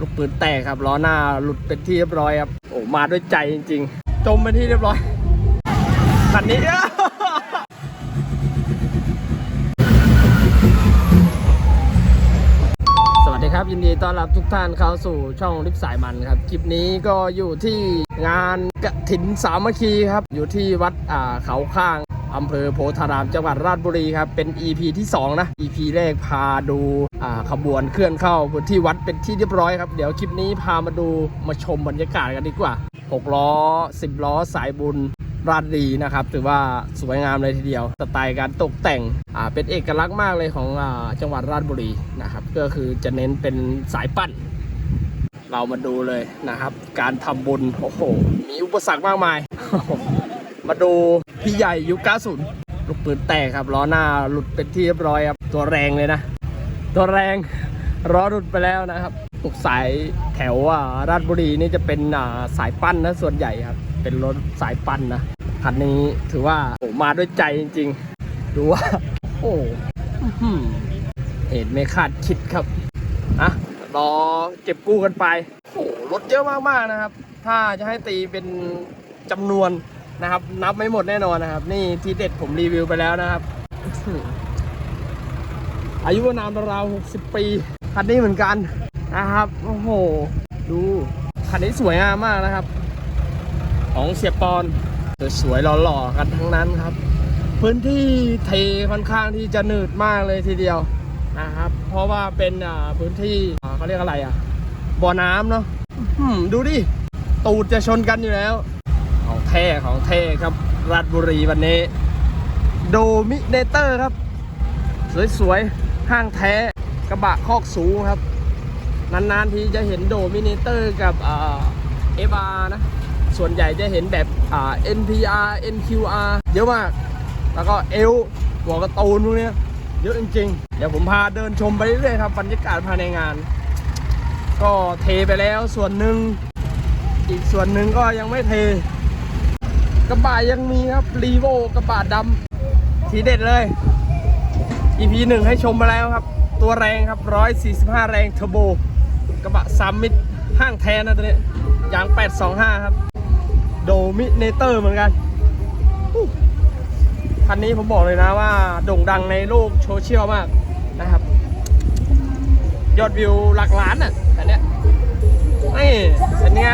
ลูกปืนแตกครับล้อหน้าหลุดเป็นที่เรียบร้อยครับโอ้มาด้วยใจจริง ๆ จมเป็นที่เรียบร้อยคันนี้สวัสดีครับยินดีต้อนรับทุกท่านเข้าสู่ช่องลิฟสายมันครับ คลิปนี้ก็อยู่ที่งานกฐินสามัคคีครับ อยู่ที่วัดอ่าเขาข้าง อำเภอโพธารามจังหวัดราชบุรีครับ เป็น EP ที่ 2 นะ EP แรกพาดูขบวนเคลื่อนเข้าพื้นที่วัดเป็นที่เรียบร้อยครับ เดี๋ยวคลิปนี้พามาดูมาชมบรรยากาศกันดีกว่า 6 ล้อ 10 ล้อสายบุญราดดีนะครับถือว่าสวยงามเลยทีเดียวสไตล์การตกแต่งอ่าเป็นเอกลักษณ์มากเลยของอาจังหวัดราชบุรีนะครับก็คือจะเน้นเป็นสายปั้น เรามาดูเลยนะครับ การทำบุญโอ้โหมีอุปสรรคมากมาย มาดู พี่ใหญ่ยุค90 ลูกปืนแตกครับล้อหน้าหลุดเป็นที่เรียบร้อยครับ ตัวแรงเลยนะ ตัวแรงล้อหลุดไปแล้วนะครับสายแถวอ่าราชบุรีนี่จะเป็นอ่าสายปั้นนะส่วนใหญ่ครับ เป็นรถสายปั้นนะคันนี้ถือว่าโอ้มาด้วยใจจริง ๆ ดูว่า โอ้อื้อหือเหตุไม่คาดคิดครับอะรอเก็บกู้กันไปโอ้รถเยอะมากๆนะครับ ถ้าจะให้ตีเป็นจำนวน นะครับ นับไม่หมดแน่นอนนะครับ นี่ทีเด็ดผมรีวิวไปแล้วนะครับ อายุนามราวๆ60 ปีคันนี้เหมือนกันนะครับโอ้โห ดูคันนี้สวยงามมากนะครับ ของเสียปอนสวยๆหล่อๆกันทั้งนั้นครับ พื้นที่เทค่อนข้างที่จะหนืดมากเลยทีเดียวนะครับ เพราะว่าเป็นพื้นที่เขาเรียกอะไรอะบ่อน้ำเนาะดูดิตูดจะชนกันอยู่แล้ว ของแท้ของแท้ครับ ราชบุรีวันนี้ โดมิเนเตอร์ครับ สวยๆ ห้างแท้กระบะคอกสูงครับ นานๆทีจะเห็นโดมิเนเตอร์กับเอฟอาร์นะ ส่วนใหญ่จะเห็นแบบอ่า NPR NQR เยอะมาก แล้วก็เอลหัวกระตูนพวกนี้เยอะจริงๆ เดี๋ยวผมพาเดินชมไปเรื่อยๆครับบรรยากาศภายในงาน ก็เทไปแล้วส่วนหนึ่งอีกส่วนหนึ่งก็ยังไม่เท กระบะยังมีครับรีโวกระบะดำทีเด็ดเลย EP หนึ่งให้ชมมาแล้วครับ ตัวแรงครับ 145 แรงเทอร์โบ กระบะซัมมิดห้างแท้นะตัวนี้ยาง 825 ครับ โดมิเนเตอร์เหมือนกันคันนี้ผมบอกเลยนะว่าโด่งดังในโลกโซเชียลมากนะครับ ยอดวิวหลักล้านอะคันเนี้ยนี่เป็นไง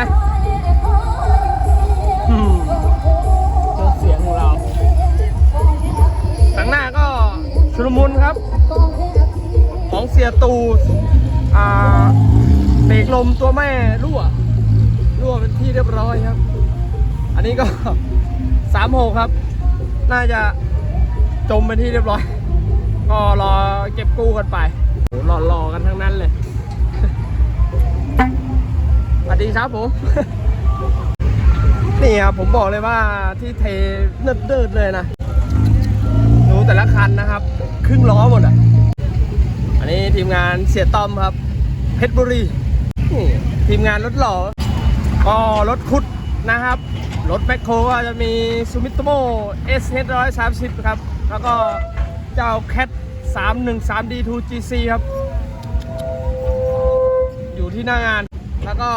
ของเสียตูอ่าเบรกลมตัวแม่รั่วรั่วเป็นที่เรียบร้อยครับ อันนี้ก็สามหกครับ น่าจะจมเป็นที่เรียบร้อย ก็รอเก็บกู้กันไปโหรอๆกันทั้งนั้นเลยสวัสดีครับผม นี่ครับผมบอกเลยว่าที่เทเนิดๆเลยนะ ดูแต่ละคันนะครับ ครึ่งล้อหมดอะ นี้ทีมงานเสียต้อมครับ เพชรบุรีนี่ทีมงานรถหล่อก็รถขุดนะครับ รถแมคโครก็จะมีซูมิโตโม S H 1 3 0ครับ แล้วก็เจ้า Cat 313 D2 GC ครับ อยู่ที่หน้างาน แล้วก็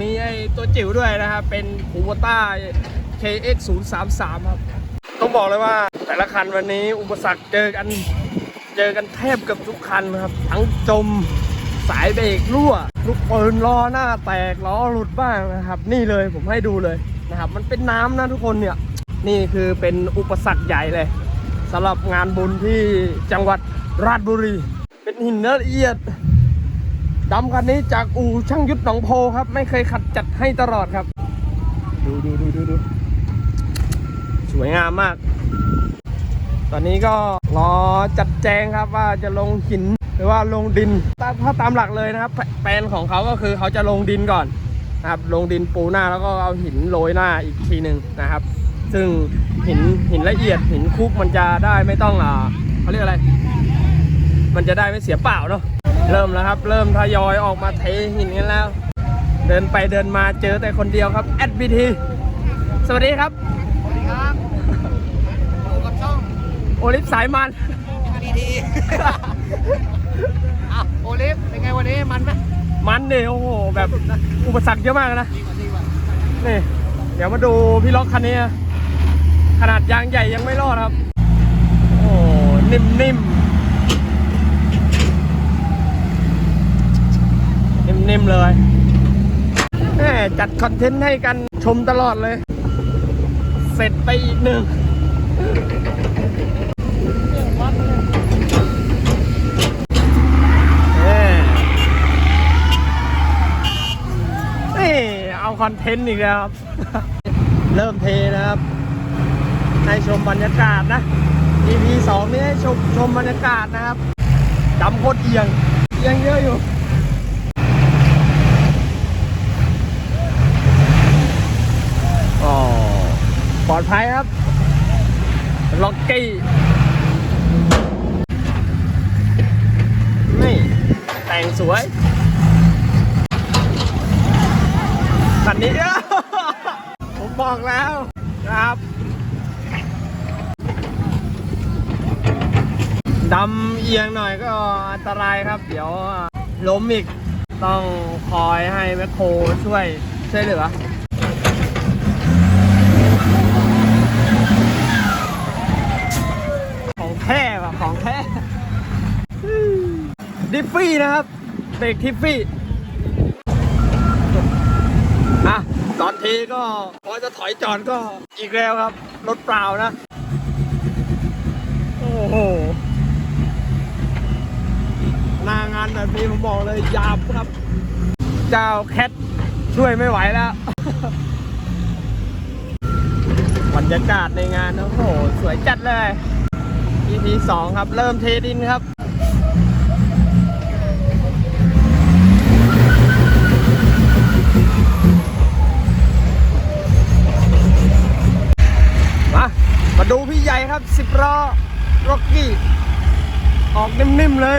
มีไอตัวจิ๋วด้วยนะครับ เป็นคูโบต้า KX 0 3 3ครับ ต้องบอกเลยว่าแต่ละคันวันนี้อุปสรรคเจอกัน เจอกันแทบกับทุกคันครับ ทั้งจมสายเบรกรั่ว ลูกปืนล้อหน้าแตกล้อหลุดบ้างนะครับ นี่เลยผมให้ดูเลยนะครับ มันเป็นน้ำนะทุกคนเนี่ย นี่คือเป็นอุปสรรคใหญ่เลยสำหรับงานบุญที่จังหวัดราชบุรี เป็นหินละเอียดดำคันนี้จากอู่ช่างยุทธหนองโพครับ ไม่เคยขัดจัดให้ตลอดครับ ดูดูดูดูดูสวยงามมาก ตอนนี้ก็รอจัดแจงครับว่าจะลงหินหรือว่าลงดินถ้าตามหลักเลยนะครับแผแปลนของเขาก็คือเขาจะลงดินก่อนนะครับลงดินปูหน้าแล้วก็เอาหินโรยหน้าอีกทีหนึ่งนะครับ ซึ่งหินหินละเอียดหินคุกมันจะได้ไม่ต้องอ่าเขาเรียกอะไร มันจะได้ไม่เสียเปล่าเนาะเริ่มแล้วครับ เริ่มทยอยออกมาเทหินกันแล้ว เดินไปเดินมาเจอแต่คนเดียวครับแอดบีทีสวัสดีครับอยู่กับช่อง โอลิฟสายมันดีทีอะโอลิฟเป็นไงวันนี้มันไหมมันเนี่ยโอ้โหแบบอุปสรรคเยอะมากนะนี่เดี๋ยวมาดูพี่ล็อกคันนี้นะขนาดยางใหญ่ยังไม่รอดครับ โอ้โหนิ่มนิ่มนิ่มนิ่มๆเลยแหมจัดคอนเทนต์ให้กันชมตลอดเลย เสร็จไปอีกหนึ่ง เอ้ยนี่เอาคอนเทนต์อีกแล้วครับ เริ่มเทนะครับ ให้ชมบรรยากาศนะ EP สองนี่ให้ชมชมบรรยากาศนะครับจำโคตรเอียง เอียงเยอะอยู่อ๋อปลอดภัยครับ ล็อกกี้นี่ แต่งสวยคันนี้ผมบอกแล้วนะครับดำเอียงหน่อยก็อันตรายครับ เดี๋ยวล้มอีกต้องคอยให้แมคโครช่วยช่วยเหลือ ของแท้ว่ะ ของแท้ดิฟฟี่นะครับเบรกทิฟฟี่อะตอนทีก็พอจะถอยจอดก็อีกแล้วครับ รถเปล่านะ โอ้โหหน้างานแบบนี้ผมบอกเลยยาบครับ เจ้าแคทช่วยไม่ไหวแล้วบรรยากาศในงานโอ้โห สวยจัดเลย EP 2ครับ เริ่มเทดินครับมามาดูพี่ใหญ่ครับ10ล้อร็อกกี้ ออกนิ่มๆเลย